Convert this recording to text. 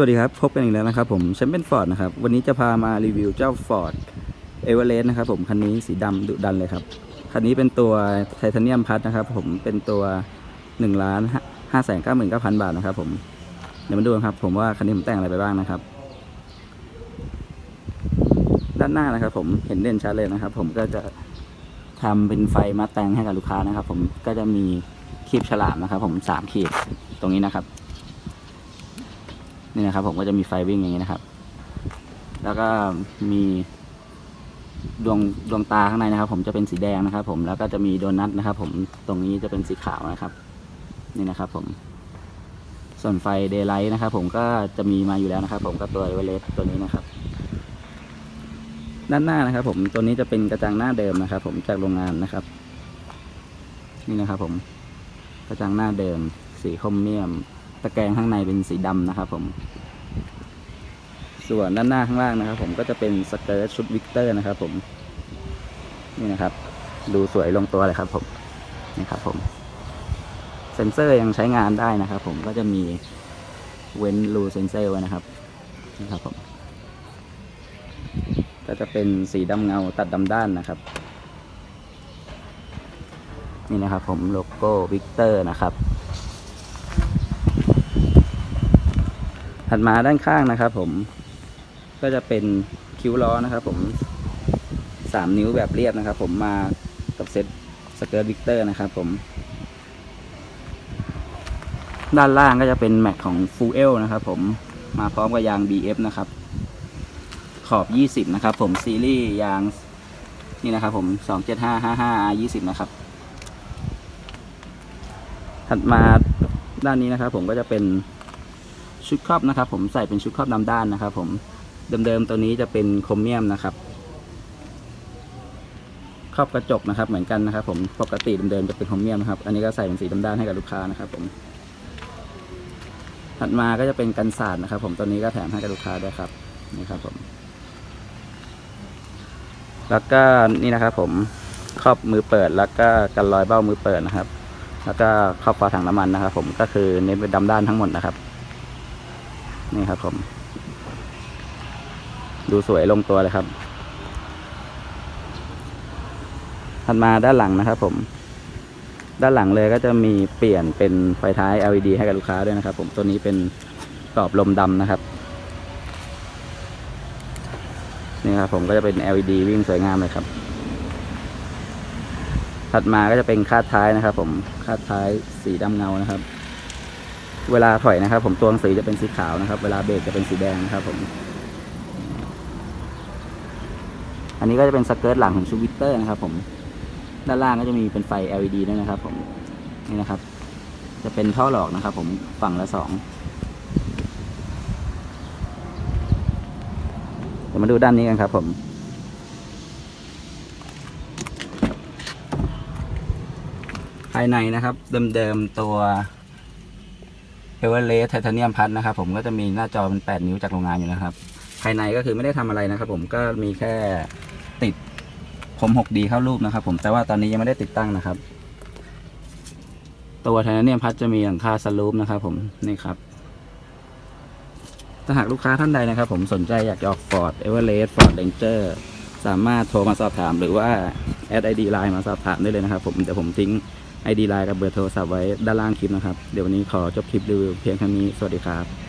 สวัสดีครับ พบกันอีกแล้วนะครับผมแชมเปี้ยนฟอร์ดนะครับ วันนี้จะพามารีวิวเจ้า Ford e v e r e s t นะครับผม คันนี้สีดำดุดันเลยครับ คันนี้เป็นตัวไทเทเนียมพัทนะครับผมเป็นตัว1ล้าน5แสน9 9 0 0 0บาทนะครับผม เดี๋ยวมาดูครับ ผมว่าคันนี้ผมแต่งอะไรไปบ้างนะครับ ด้านหน้านะครับ ผมเห็นเด่นชัดเลยนะครับ ผมก็จะทำเป็นไฟมาแต่งให้กับลูกค้านะครับ ผมก็จะมีคีบฉลามนะครับ ผมสามขีดตรงนี้นะครับ นี่นะครับ ผมก็จะมีไฟวิ่งอย่างนี้นะครับ แล้วก็มีดวงดวงตาข้างในนะครับ ผมจะเป็นสีแดงนะครับ ผมแล้วก็จะมีโดนัทนะครับ ผมตรงนี้จะเป็นสีขาวนะครับ นี่นะครับ ผม ส่วนไฟเดย์ไลท์นะครับ ผมก็จะมีมาอยู่แล้วนะครับ ผมก็ตัวเวเรสตัวนี้นะครับ ด้านหน้านะครับ ผมตัวนี้จะเป็นกระจังหน้าเดิมนะครับ ผมจากโรงงานนะครับ นี่นะครับ ผมกระจังหน้าเดิม สีคอมเมียม ตะแกรงข้างในเป็นสีดำนะครับผม ส่วนด้านหน้าข้างล่างนะครับ ผมก็จะเป็นสเกิร์ตชุดวิกเตอร์นะครับ ผม นี่นะครับ ดูสวยลงตัวเลยครับผมนี่ครับผม เซ็นเซอร์ยังใช้งานได้นะครับ ผมก็จะมีเว้นรูเซ็นเซอร์ไว้นะครับนี่ครับผมก็จะเป็นสีดำเงาตัดดำด้านนะครับ นี่นะครับผมโลโก้วิกเตอร์นะครับ ถัดมาด้านข้างนะครับ ผม ก็จะเป็นคิ้วล้อนะครับ ผมสามนิ้วแบบเรียบนะครับ ผมมากับเซ็ตสเกิร์ตวิกเตอร์นะครับผม ด้านล่างก็จะเป็นแม็กของฟูเอลนะครับ ผมมาพร้อมกับยาง BF นะครับ ขอบ 20 นะครับ ผมซีรีส์ยางนี่นะครับ ผม 27555 20นะครับ ถัดมาด้านนี้นะครับ ผมก็จะเป็น ชุดครอบนะครับ ผมใส่เป็นชุดครอบนำด้านนะครับ ผมเดิมๆตัวนี้จะเป็นโครเมียมนะครับ ครอบกระจกนะครับ เหมือนกันนะครับ ผมปกติเดิมๆจะเป็นโครเมียมนะครับอันนี้ก็ใส่เป็นสีดำด้านให้กับลูกค้านะครับ ผมถัดมาก็จะเป็นกันสาดนะครับ ผมตัวนี้ก็แถมให้กับลูกค้าด้วยครับนี่ครับผม แล้วก็นี่นะครับ ผมครอบมือเปิด แล้วก็กันรอยเบ้ามือเปิดนะครับ แล้วก็ครอบฝาถังน้ำมันนะครับ ผมก็คือเน้นเป็นดำด้านทั้งหมดนะครับ นี่ครับผม ดูสวยลงตัวเลยครับ ถัดมาด้านหลังนะครับผม ด้านหลังเลยก็จะมีเปลี่ยนเป็นไฟท้าย LED ให้กับลูกค้าด้วยนะครับ ผมตัวนี้เป็นกรอบลมดำนะครับ นี่ครับผมก็จะเป็น LED วิ่งสวยงามเลยครับ ถัดมาก็จะเป็นคาดท้ายนะครับ ผมคาดท้ายสีดำเงานะครับ เวลาถอยนะครับ ผมตัวหนังสือจะเป็นสีขาวนะครับ เวลาเบรกจะเป็นสีแดงนะครับ ผม อันนี้ก็จะเป็นสเกิร์ตหลังของชูวิตเตอร์นะครับ ผมด้านล่างก็จะมีเป็นไฟ LED ด้วยนะครับ ผมนี่นะครับ จะเป็นท่อหลอกนะครับ ผมฝั่งละสองเดี๋ยวมาดูด้านนี้กันครับ ผมภายในนะครับ เดิมๆตัว เอเวอเรสต์ไทเทเนียมพัทนะครับผมก็จะมีหน้าจอเป็น 8 นิ้วจากโรงงานอยู่นะครับ ภายในก็คือไม่ได้ทำอะไรนะครับผมก็มีแค่ติดผม 6D เข้ารูปนะครับผมแต่ว่าตอนนี้ยังไม่ได้ติดตั้งนะครับ ตัวไทเทเนียมพัทจะมีหลังคาสลูปนะครับผมนี่ครับถ้าหากลูกค้าท่านใดนะครับ ผมสนใจอยากจะออก Ford Everest Ford Ranger สามารถโทรมาสอบถาม หรือว่าแอดไอดีไลน์มาสอบถามได้เลยนะครับผมเดี๋ยวผมทิ้ง ไอดีไลน์กับเบอร์โทรศัพท์ไว้ด้านล่างคลิปนะครับ เดี๋ยววันนี้ขอจบคลิปรีวิวเพียงเท่านี้ สวัสดีครับ